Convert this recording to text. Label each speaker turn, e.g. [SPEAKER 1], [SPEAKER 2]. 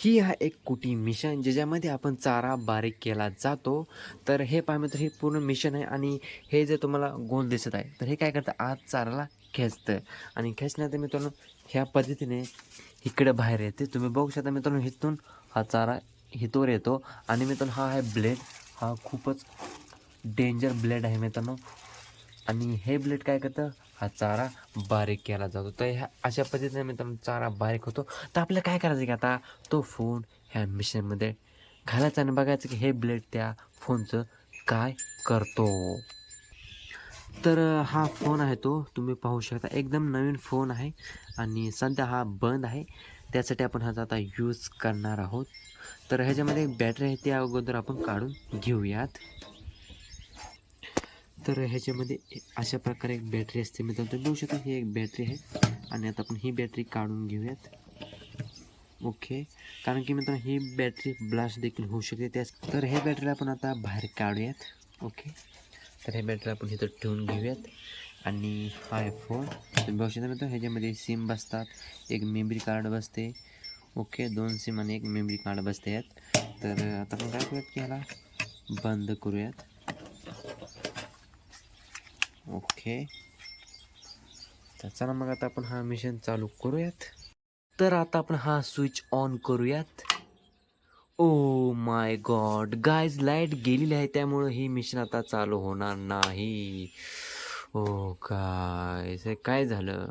[SPEAKER 1] ही हा एक कुटी मिशन ज्याच्यामध्ये आपण चारा बारीक केला जातो. तर हे पहा मित्र हे पूर्ण मिशन आहे आणि हे जे तुम्हाला गोल दिसत आहे तर हे काय करतं? आज चाराला खेचतं. आणि खेचण्यात मित्रांनो ह्या पद्धतीने इकडे बाहेर येते. तुम्ही बघू शकता मित्रांनो हिथून हा चारा हितोर येतो. आणि मित्रांनो हा आहे ब्लेड. हा खूपच डेंजर ब्लेड आहे मित्रांनो. आणि हे ब्लेड काय करतं? हा चारा बारीक केला जातो. तर ह्या अशा पद्धतीने मित्रांनो चारा बारीक होतो. तर आपल्याला काय करायचं की आता? तो फोन ह्या मिशनमध्ये घालायचा आणि बघायचं की हे ब्लेड त्या फोनचं काय करतो. तर हा फोन आहे तो. तुम्ही पाहू शकता. एकदम नवीन फोन आहे आणि सध्या हा बंद आहे. त्यासाठी आपण ह्याचा आता यूज करणार आहोत. तर ह्याच्यामध्ये बॅटरी आहे त्या अगोदर आपण काढून घेऊयात. तर ह्याच्यामध्ये अशा प्रकारे एक बॅटरी असते. मित्रांनो तुम्ही बघू शकता ही एक बॅटरी आहे. आणि आता आपण ही बॅटरी काढून घेऊयात. ओके कारण की मित्रांनो ही बॅटरी ब्लास्ट देखील होऊ शकते. त्याच तर हे बॅटरी आपण आता बाहेर काढूयात. ओके तर हे बॅटरी आपण इथं ठेवून घेऊयात. आणि हा फोन तुम्ही बघू शकता मित्रांनो ह्याच्यामध्ये सिम बसतात. एक मेमरी कार्ड बसते. ओके दोन सिम आणि एक मेमरी कार्ड बसते आहेत तर आता आपण काय करूयात की ह्याला बंद करूयात. ओके. तर चला मग आता आपण हा मिशन चालू करूयात. तर आता आपण हा स्विच ऑन करूयात. Oh my God guys light गेलेली आहे त्यामुळं ही मिशन आता चालू होणार नाही. Oh ओ काय काय झालं?